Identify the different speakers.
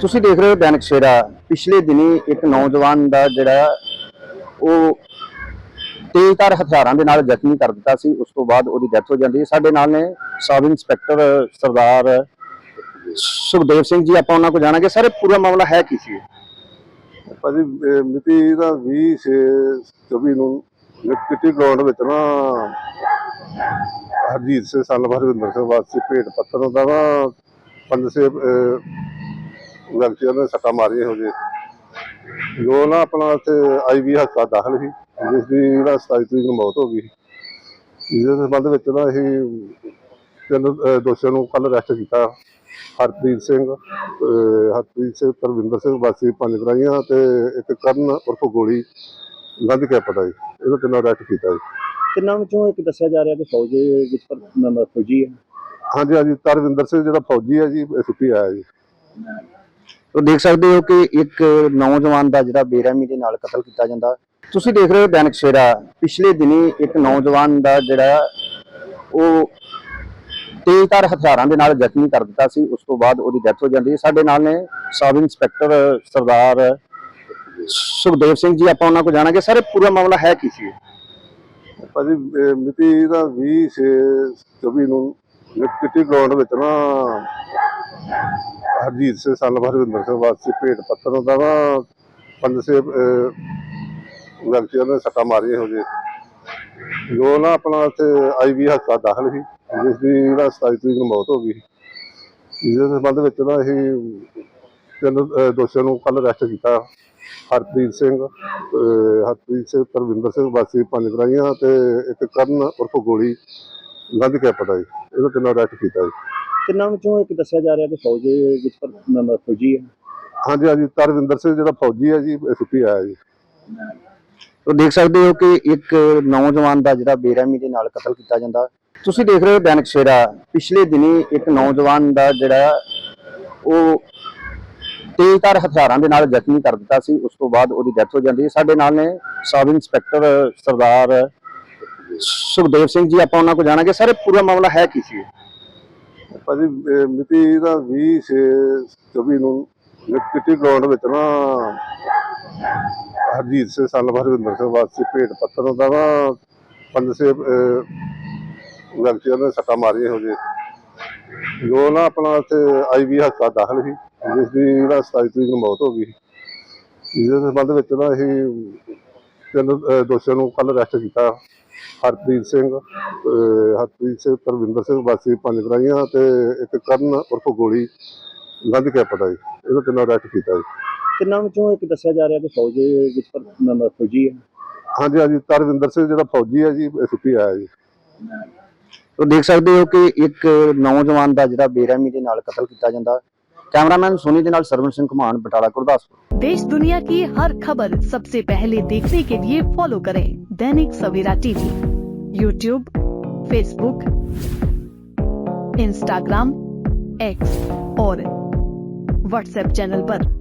Speaker 1: ਤੁਸੀਂ ਦੇਖ ਰਹੇ ਹੋ ਦੈਨਿਕ ਸਵੇਰਾ। ਪਿਛਲੇ ਦਿਨੀ ਇੱਕ ਨੌਜਵਾਨ ਦਾ ਜਿਹੜਾ, ਉਹ ਤੇਜ਼ਧਾਰ ਹਥਿਆਰਾਂ ਦੇ ਨਾਲ ਜ਼ਖਮੀ ਕਰ ਦਿੱਤਾ ਸੀ। ਉਸ ਤੋਂ ਬਾਅਦ ਉਹਦੀ ਡੈਥ ਹੋ ਜਾਂਦੀ ਹੈ। ਸਾਡੇ ਨਾਲ ਨੇ ਸਬ ਇੰਸਪੈਕਟਰ ਸਰਦਾਰ ਸੁਖਦੇਵ ਸਿੰਘ ਜੀ, ਆਪਾਂ ਉਹਨਾਂ ਕੋਲ ਜਾਣਾਂਗੇ। ਸਰ, ਇਹ ਪੂਰਾ ਮਾਮਲਾ ਹੈ ਕੀ ਸੀ?
Speaker 2: ਭਾਜੀ ਇਹ ਮਿਤੀ ਦਾ 20 24 ਨੂੰ ਕਿੱਟੀ ਗਰਾਊਂਡ ਵਿੱਚ ਨਾ ਹਰਜੀਤ ਸਿੰਘ ਸਨ ਹਰਵਿੰਦਰ ਸਿੰਘ ਵਾਸੀ ਭੇਟ ਪੱਤਰ ਦਾ ਨਾ ਪੰਜ ਸੇ ਵਿਅਕਤੀਆਂ ਨੇ ਸੱਟਾਂ ਮਾਰੀਆਂ ਹੋ ਜੇ ਜੋ ਨਾ ਆਪਣਾ ਇੱਥੇ ਆਈਵੀ ਹਸਪਤਾਲ ਦਾਖਲ ਸੀ ਜਿਸ ਦੀ ਜਿਹੜਾ 27 ਤਰੀਕ ਨੂੰ ਮੌਤ ਹੋ ਗਈ ਇਸ ਦੇ ਸੰਬੰਧ ਵਿੱਚ ਨਾ ਅਸੀਂ ਤਿੰਨ ਦੋਸ਼ੀਆਂ ਨੂੰ ਕੱਲ ਅਰੈਸਟ ਕੀਤਾ। ਹਰਪ੍ਰੀਤ ਸਿੰਘ ਹਰਪ੍ਰੀਤ ਸਿੰਘ ਪਰਵਿੰਦਰ ਸਿੰਘ ਵਾਸੀ ਪੰਜ ਗਰਾਈਆਂ ਤੇ ਇੱਕ ਕਰਨ ਉਰਫ ਗੋਲੀ ਗੰਧ ਕੇ ਪਤਾ ਜੀ। ਇਹਨੂੰ ਤਿੰਨਾਂ ਅਰੈਸਟ ਕੀਤਾ ਜੀ।
Speaker 1: ਤਿੰਨਾਂ ਵਿੱਚੋਂ ਇੱਕ ਦੱਸਿਆ ਜਾ ਰਿਹਾ ਕਿ ਫੌਜ ਵਿੱਚ ਫੌਜੀ ਹੈ
Speaker 2: ਹਾਂਜੀ ਹਾਂਜੀ ਤਰਵਿੰਦਰ ਸਿੰਘ ਜਿਹੜਾ ਫੌਜੀ ਹੈ ਜੀ ਇਹ ਛੁੱਟੀ ਆਇਆ ਜੀ।
Speaker 1: ਤੋ ਦੇਖ ਸਕਦੇ ਹੋ ਕਿ ਇੱਕ ਨੌਜਵਾਨ ਦਾ ਜਿਹੜਾ ਬੇਰਹਿਮੀ ਦੇ ਨਾਲ ਕਤਲ ਕੀਤਾ ਜਾਂਦਾ। ਤੁਸੀਂ ਦੇਖ ਰਹੇ ਹੋ ਦੈਨਿਕ ਸਵੇਰਾ। ਪਿਛਲੇ ਦਿਨੀ ਇੱਕ ਨੌਜਵਾਨ ਦਾ ਜਿਹੜਾ ਉਹ ਤੇਜ਼ਧਾਰ ਹਥਿਆਰਾਂ ਦੇ ਨਾਲ ਜ਼ਖਮੀ ਕਰ ਦਿੱਤਾ ਸੀ। ਉਸ ਤੋਂ ਬਾਅਦ ਉਹਦੀ ਡੈਥ ਹੋ ਜਾਂਦੀ ਹੈ। ਸਾਡੇ ਨਾਲ ਨੇ ਸਬ ਇੰਸਪੈਕਟਰ ਸਰਦਾਰ ਸੁਖਦੇਵ ਸਿੰਘ ਜੀ। ਆਪਾਂ ਉਹਨਾਂ ਕੋਲ ਜਾਣਾਂਗੇ। ਸਰ ਪੂਰਾ ਮਾਮਲਾ ਹੈ ਕੀ ਸੀ?
Speaker 2: ਭਾਜੀ ਇਹ ਮਿਤੀ ਦਾ 20 24 ਨੂੰ ਕਿੱਟੀ ਗਰਾਊਂਡ ਵਿੱਚ ਨਾ ਹਰਜੀਤ ਸਿੰਘ ਸਨ ਹਰਵਿੰਦਰ ਸਿੰਘ ਵਾਸੀ ਭੇਟ ਪੱਤਰ ਦਾ ਨਾ ਪੰਜ ਸੇ ਵਿਅਕਤੀਆਂ ਨੇ ਸੱਟਾਂ ਮਾਰੀਆਂ ਹੋ ਜੇ ਜੋ ਨਾ ਆਪਣਾ ਇੱਥੇ ਆਈਵੀ ਹਸਪਤਾਲ ਦਾਖਲ ਸੀ ਜਿਸ ਦੀ ਜਿਹੜਾ 27 ਤਰੀਕ ਨੂੰ ਮੌਤ ਹੋ ਗਈ ਇਸ ਦੇ ਸੰਬੰਧ ਵਿੱਚ ਨਾ ਅਸੀਂ ਤਿੰਨ ਦੋਸ਼ੀਆਂ ਨੂੰ ਕੱਲ ਅਰੈਸਟ ਕੀਤਾ। ਹਰਪ੍ਰੀਤ ਸਿੰਘ ਹਰਪ੍ਰੀਤ ਸਿੰਘ ਪਰਵਿੰਦਰ ਸਿੰਘ ਵਾਸੀ ਪੰਜ ਗਰਾਈਆਂ ਤੇ ਇੱਕ ਕਰਨ ਉਰਫ ਗੋਲੀ ਗੰਧ ਕੇ ਪਤਾ ਜੀ ਇਹਨੂੰ ਤਿੰਨਾਂ ਅਰੈਸਟ ਕੀਤਾ ਜੀ।
Speaker 1: ਤਿੰਨਾਂ ਵਿੱਚੋਂ ਇੱਕ ਦੱਸਿਆ ਜਾ ਰਿਹਾ ਕਿ ਫੌਜ ਵਿੱਚ ਪਰ ਨੰਬਰ ਫੌਜੀ ਹੈ?
Speaker 2: ਹਾਂਜੀ ਹਾਂਜੀ ਤਰਵਿੰਦਰ ਸਿੰਘ ਜਿਹੜਾ ਫੌਜੀ ਹੈ ਜੀ ਇਹ ਛੁੱਟੀ ਆਇਆ ਜੀ।
Speaker 1: ਤੋ ਦੇਖ ਸਕਦੇ ਹੋ ਕਿ ਇੱਕ ਨੌਜਵਾਨ ਦਾ ਜਿਹੜਾ ਬੇਰਹਿਮੀ ਦੇ ਨਾਲ ਕਤਲ ਕੀਤਾ ਜਾਂਦਾ। ਤੁਸੀਂ ਦੇਖ ਰਹੇ ਹੋ ਦੈਨਿਕ ਸਵੇਰਾ ਪਿਛਲੇ ਦਿਨੀ ਇੱਕ ਨੌਜਵਾਨ ਦਾ ਜਿਹੜਾ ਉਹ ਤੇਜ਼ਧਾਰ ਹਥਿਆਰਾਂ ਦੇ ਨਾਲ ਜ਼ਖਮੀ ਕਰ ਦਿੱਤਾ ਸੀ। ਉਸ ਤੋਂ ਬਾਅਦ ਉਹਦੀ ਡੈਥ ਹੋ ਜਾਂਦੀ ਹੈ। ਸਾਡੇ ਨਾਲ ਨੇ ਸਬ ਇੰਸਪੈਕਟਰ ਸਰਦਾਰ ਸੁਖਦੇਵ ਸਿੰਘ ਜੀ ਆਪਾਂ ਉਹਨਾਂ ਕੋਲ ਜਾਣਾਂਗੇ। ਸਰ ਇਹ ਪੂਰਾ ਮਾਮਲਾ ਹੈ ਕੀ ਸੀ?
Speaker 2: ਭਾਜੀ ਮਿਤੀ ਦਾ 20 24 ਨੂੰ ਕਿੱਟੀ ਗਰਾਊਂਡ ਵਿੱਚ ਨਾ ਹਰਜੀਤ ਸਿੰਘ ਸਨ ਹਰਵਿੰਦਰ ਸਿੰਘ ਵਾਸੀ ਭੇਟ ਪੱਤਰ ਦਾ ਨਾ ਪੰਜ ਸੇ ਵਿਅਕਤੀਆਂ ਨੇ ਸੱਟਾਂ ਮਾਰੀਆਂ ਹੋ ਜੇ ਜੋ ਨਾ ਆਪਣਾ ਇੱਥੇ ਆਈਵੀ ਹਸਪਤਾਲ ਦਾਖਲ ਸੀ, ਜਿਸ ਦੀ ਜਿਹੜਾ 27 ਤਰੀਕ ਨੂੰ ਮੌਤ ਹੋ ਗਈ ਇਸ ਦੇ ਸੰਬੰਧ ਵਿੱਚ ਨਾ ਅਸੀਂ ਤਿੰਨ ਅਹ, ਦੋਸ਼ੀਆਂ ਨੂੰ ਕੱਲ ਅਰੈਸਟ ਕੀਤਾ। ਹਰਪ੍ਰੀਤ ਸਿੰਘ ਅਹ ਹਰਪ੍ਰੀਤ ਸਿੰਘ ਪਰਵਿੰਦਰ ਸਿੰਘ ਵਾਸੀ ਪੰਜ ਗਰਾਈਆਂ ਤੇ ਇੱਕ ਕਰਨ ਉਰਫ ਗੋਲੀ ਗੰਧ ਕੇ ਪਤਾ ਜੀ। ਇਹਨੂੰ ਤਿੰਨਾਂ ਅਰੈਸਟ ਕੀਤਾ ਜੀ।
Speaker 1: ਤਿੰਨਾਂ ਵਿੱਚੋਂ ਇੱਕ ਦੱਸਿਆ ਜਾ ਰਿਹਾ ਕਿ ਫੌਜ ਵਿੱਚ ਪਰ ਨੰਬਰ ਫੌਜੀ ਹੈ?
Speaker 2: ਹਾਂਜੀ ਹਾਂਜੀ ਤਰਵਿੰਦਰ ਸਿੰਘ ਜਿਹੜਾ ਫੌਜੀ ਹੈ ਜੀ ਇਹ ਛੁੱਟੀ ਆਇਆ ਜੀ।
Speaker 1: ਤੋ ਦੇਖ ਸਕਦੇ ਹੋ ਕਿ ਇੱਕ ਨੌਜਵਾਨ ਦਾ ਜਿਹੜਾ ਬੇਰਹਿਮੀ ਦੇ ਨਾਲ ਕਤਲ ਕੀਤਾ ਜਾਂਦਾ। कैमरामैन सोनी दिनाल सरवण सिंह कुमार, बटाला, गुरदासपुर।
Speaker 3: देश दुनिया की हर खबर सबसे पहले देखने के लिए फॉलो करें Dainik Savera TV YouTube Facebook Instagram X और व्हाट्सएप चैनल पर।